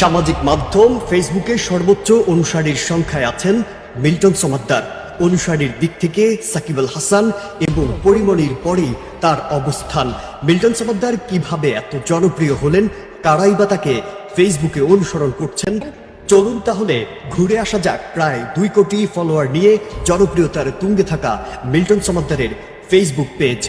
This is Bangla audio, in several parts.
সামাজিক মাধ্যম ফেসবুকে সর্বোচ্চ অনুসারীর সংখ্যায় আছেন মিল্টন সমাদ্দার। অনুসারীর দিক থেকে সাকিব আল হাসান এবং পরিমণির পরেই তার অবস্থান। মিল্টন সমাদ্দার কীভাবে এত জনপ্রিয় হলেন, কারাই বা তাকে ফেসবুকে অনুসরণ করছেন? চলুন তাহলে ঘুরে আসা যাক। প্রায় দুই কোটি ফলোয়ার নিয়ে জনপ্রিয়তার তুঙ্গে থাকা মিল্টন সমাদ্দারের ফেসবুক পেজ।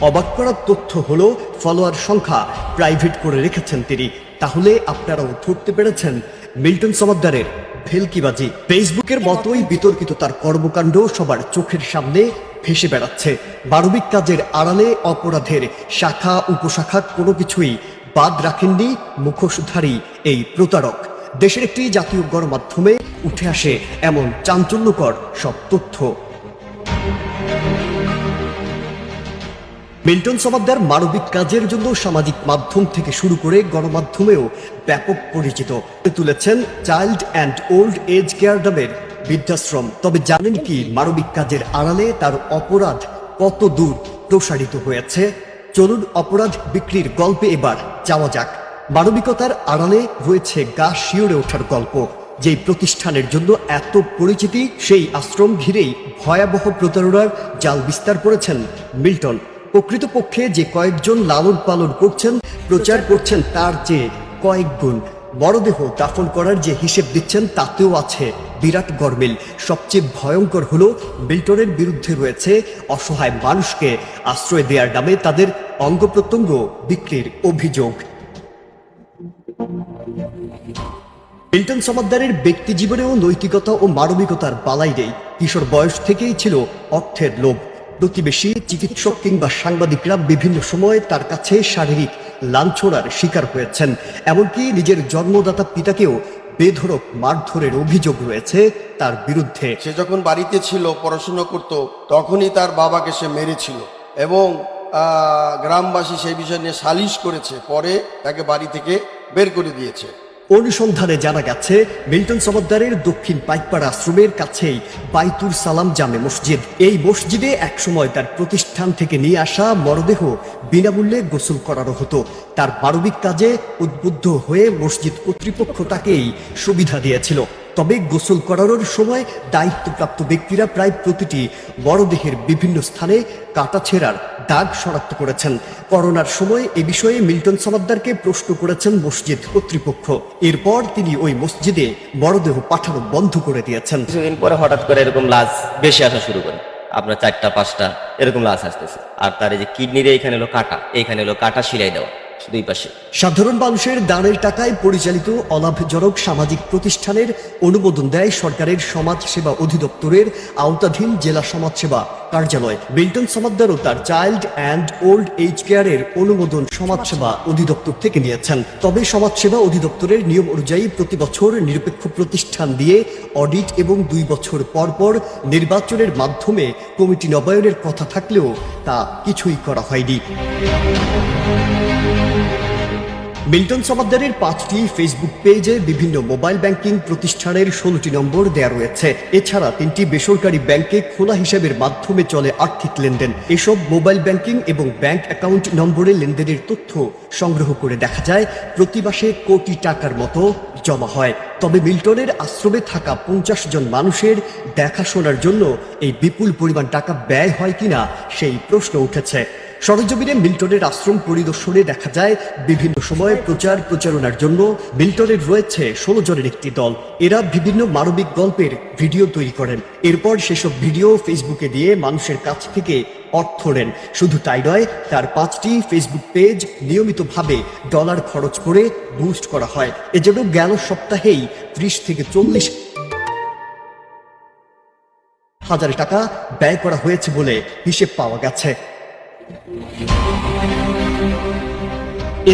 অবাক করার তথ্য হলো ফলোয়ার সংখ্যা প্রাইভেট করে রেখেছেন তিনি। তাহলে আপনারাও ধরতে পেরেছেন মিল্টন সমাদ্দারের ভেলকিবাজি ফেসবুকের মতোই বিতর্কিত তার কর্মকাণ্ড সবার চোখের সামনে ভেসে বেড়াচ্ছে। মানবিক কাজের আড়ালে অপরাধের শাখা, উপশাখা কোনো কিছুই বাদ রাখেননি মুখোশধারী এই প্রতারক। দেশের একটি জাতীয় গণমাধ্যমে উঠে আসে এমন চাঞ্চল্যকর সব তথ্য। মিল্টন সমাদ্দার মানবিক কাজের জন্য সামাজিক মাধ্যম থেকে শুরু করে গণমাধ্যমেও ব্যাপক পরিচিত। তুলেছেন child and old age care নামের বৃদ্ধাশ্রম। তবে জানেন কি, মানবিক কাজের আড়ালে তার অপরাধ কত দূর প্রসারিত হয়েছে? চলুন অপরাধ বিক্রির গল্পে এবার যাওয়া যাক। মানবিকতার আড়ালে রয়েছে গা শিওরে ওঠার গল্প। যেই প্রতিষ্ঠানের জন্য এত পরিচিতি, সেই আশ্রম ঘিরেই ভয়াবহ প্রতারণার জাল বিস্তার করেছেন মিল্টন। প্রকৃতপক্ষে যে কয়েকজন লালন পালন করছেন, প্রচার করছেন তার যে কয়েক গুণ মরদেহ দাফন করার যে হিসেব দিচ্ছেন তাতেও আছে বিরাট গরমিল। সবচেয়ে ভয়ঙ্কর হল মিল্টনের বিরুদ্ধে রয়েছে অসহায় মানুষকে আশ্রয় দেওয়ার নামে তাদের অঙ্গ প্রত্যঙ্গ বিক্রির অভিযোগ। মিল্টন সমাদ্দারের ব্যক্তি জীবনেও নৈতিকতা ও মানবিকতার বালাই নেই। কিশোর বয়স থেকেই ছিল অর্থের লোভ। প্রতিবেশী, চিকিৎসক কিংবা সাংবাদিকরা বিভিন্ন সময় তার কাছে শারীরিক লাঞ্ছনার শিকার হয়েছেন। এমনকি নিজের জন্মদাতা পিতাকেও বেধরক মারধরের অভিযোগ রয়েছে তার বিরুদ্ধে। সে যখন বাড়িতে ছিল, পড়াশুনো করত, তখনই তার বাবাকে সে মেরেছিল এবং গ্রামবাসী সেই বিষয় নিয়ে সালিশ করেছে। পরে তাকে বাড়ি থেকে বের করে দিয়েছে। অনুসন্ধানে জানা গেছে, মিল্টন সমাদ্দারের দক্ষিণ পাইকপাড়া আশ্রমের কাছেই বাইতুর সালাম জামে মসজিদ। এই মসজিদে একসময় তার প্রতিষ্ঠান থেকে নিয়ে আসা মরদেহ বিনামূল্যে গোসল করানো হতো। তার পারবিক কাজে উদ্বুদ্ধ হয়ে মসজিদ কর্তৃপক্ষ তাকেই সুবিধা দিয়েছিল। তবে গোসল করানোর সময় দায়িত্বপ্রাপ্ত ব্যক্তিরা প্রায় প্রতিটি মরদেহের বিভিন্ন স্থানে কাটা ছেঁড়ার দাগ শনাক্ত করেছেন। করোনার সময় এ বিষয়ে মিল্টন সমাদ্দারকে প্রশ্ন করেছেন মসজিদ কর্তৃপক্ষ। এরপর তিনি ওই মসজিদে মরদেহ পাঠানো বন্ধ করে দিয়েছেন। কিছুদিন পরে হঠাৎ করে এরকম লাশ বেশি আসা শুরু করে। আপনার চারটা, পাঁচটা এরকম লাশ আসতেছে। আর তার এই যে কিডনির এইখানে হলো কাটা, এইখানে হলো কাটা, সিলাই দেওয়া। দুই পাশে। সাধারণ মানুষের দানের টাকায় পরিচালিত অলাভজনক সামাজিক প্রতিষ্ঠানের অনুমোদন দেয় সরকারের সমাজ সেবা অধিদপ্তরের আওতাধীন জেলা সমাজসেবা। কার্যালয়। মিল্টন সমাদ্দারও তার চাইল্ড অ্যান্ড ওল্ড এজ কেয়ারের অনুমোদন সমাজসেবা অধিদপ্তর থেকে নিয়েছেন। তবে সমাজসেবা অধিদপ্তরের নিয়ম অনুযায়ী প্রতি বছর নিরপেক্ষ প্রতিষ্ঠান দিয়ে অডিট এবং দুই বছর পর পর নির্বাচনের মাধ্যমে কমিটি নবায়নের কথা থাকলেও তা কিছুই করা হয়নি। মিল্টন সমাদ্দারের পাঁচটি ফেসবুক পেজে বিভিন্ন মোবাইল ব্যাংকিং প্রতিষ্ঠানের ষোলোটি নম্বর দেয়া রয়েছে। এছাড়া তিনটি বেসরকারি ব্যাংকে খোলা হিসাবের মাধ্যমে চলে আর্থিক লেনদেন। এসব মোবাইল ব্যাংকিং এবং ব্যাংক অ্যাকাউন্ট নম্বরে লেনদেনের তথ্য সংগ্রহ করে দেখা যায়, প্রতি মাসে কোটি টাকার মতো জমা হয়। তবে মিল্টনের আশ্রমে থাকা পঞ্চাশ জন মানুষের দেখাশোনার জন্য এই বিপুল পরিমাণ টাকা ব্যয় হয় কিনা সেই প্রশ্ন উঠেছে। সরজমিনে মিল্টনের আশ্রম পরিদর্শনে দেখা যায়, বিভিন্ন সময়ে প্রচার প্রচারণার জন্য মিল্টনের রয়েছে ষোলো জনের একটি দল। এরা বিভিন্ন মানবিক গল্পের ভিডিও তৈরি করেন। এরপর সেসব ভিডিও ফেসবুকে দিয়ে মানুষের কাছ থেকে অর্থ নেন। শুধু তাই নয়, তার পাঁচটি ফেসবুক পেজ নিয়মিতভাবে ডলার খরচ করে বুস্ট করা হয়। এজন্য গেল সপ্তাহেই ত্রিশ থেকে চল্লিশ হাজার টাকা ব্যয় করা হয়েছে বলে হিসেব পাওয়া গেছে।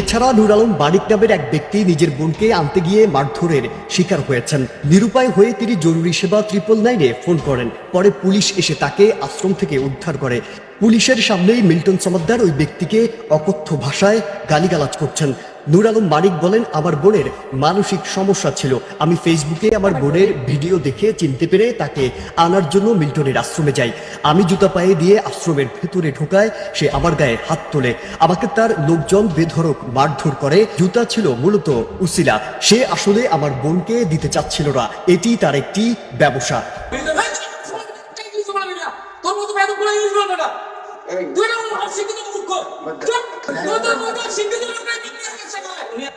এছাড়া নুর আলম বারিক নামের এক ব্যক্তি নিজের বোনকে আনতে গিয়ে মারধরের শিকার হয়েছেন। নিরুপায় হয়ে তিনি জরুরি সেবা ট্রিপল নাইনে ফোন করেন। পরে পুলিশ এসে তাকে আশ্রম থেকে উদ্ধার করে। পুলিশের সামনেই মিল্টন সমাদ্দার ওই ব্যক্তিকে অকথ্য ভাষায় গালিগালাজ করছেন। নূর আলম মানিক বলেন, আমার বোনের মানসিক সমস্যা ছিল। আমি ফেসবুকে আমার বোনের ভিডিও দেখে চিনতে পেরে তাকে আনার জন্য মিল্টনের আশ্রমে যাই। আমি জুতা পায়ে দিয়ে আশ্রমের ভেতরে ঢোকায়, সে আমার গায়ে হাত তোলে। আমাকে তার লোকজন বেধরক মারধর করে। জুতা ছিল মূলত উসিলা। সে আসলে আমার বোনকে দিতে চাচ্ছিল না। এটি তার একটি ব্যবসা।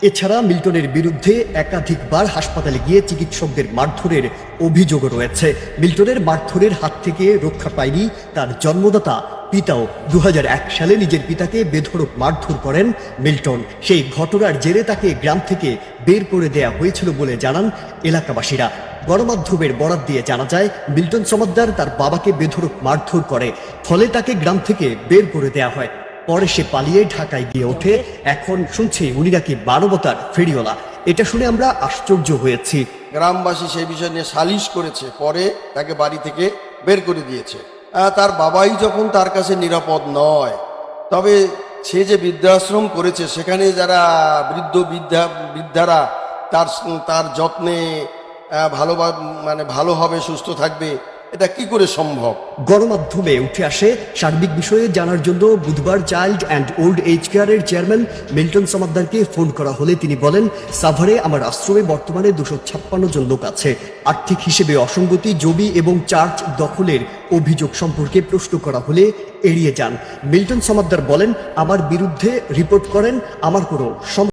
এছাড়া মিল্টনের বিরুদ্ধে একাধিকবার হাসপাতালে গিয়ে চিকিৎসকদের মারধরের অভিযোগও রয়েছে। মিল্টনের মারধরের হাত থেকে রক্ষা পায়নি তার জন্মদাতা। পিতাও দু হাজার এক সালে নিজের পিতাকে বেধড়ক মারধর করেন মিল্টন। সেই ঘটনার জেরে তাকে গ্রাম থেকে বের করে দেয়া হয়েছিল বলে জানান এলাকাবাসীরা। গণমাধ্যমের বরাত দিয়ে জানা যায়, মিল্টন সমাদ্দার তার বাবাকে বেধড়ক মারধর করে, ফলে তাকে গ্রাম থেকে বের করে দেয়া হয়। পরে সে পালিয়ে ঢাকায় গিয়ে ওঠে। এখন শুনছি উনি নাকি মানবতার ফেরিওলা এটা শুনে আমরা আশ্চর্য হয়েছি। গ্রামবাসী সেই বিষয় নিয়ে সালিশ করেছে, পরে তাকে বাড়ি থেকে বের করে দিয়েছে। তার বাবাই যখন তার কাছে নিরাপদ নয়, তবে সে যে বৃদ্ধাশ্রম করেছে, সেখানে যারা বৃদ্ধ বৃদ্ধা, বৃদ্ধারা, তার তার যত্নে ভালো মানে ভালো হবে, সুস্থ থাকবে এটা কি করে সম্ভব? গণমাধ্যমে উঠে আসে সার্বিক বিষয়ে জানার জন্য বুধবার চাইল্ড অ্যান্ড ওল্ড এজ কেয়ারের চেয়ারম্যান মিল্টন সমাদ্দারকে ফোন করা হলে তিনি বলেন, সাভারে আমার আশ্রমে বর্তমানে দুশো জন লোক আছে। আর্থিক হিসেবে অসঙ্গতি, জমি এবং চার্চ দখলের অভিযোগ সম্পর্কে প্রশ্ন করা হলে এড়িয়ে যান। মিল্টন সমাদ্দার বলেন, আমার বিরুদ্ধে রিপোর্ট করেন, আমার কোনো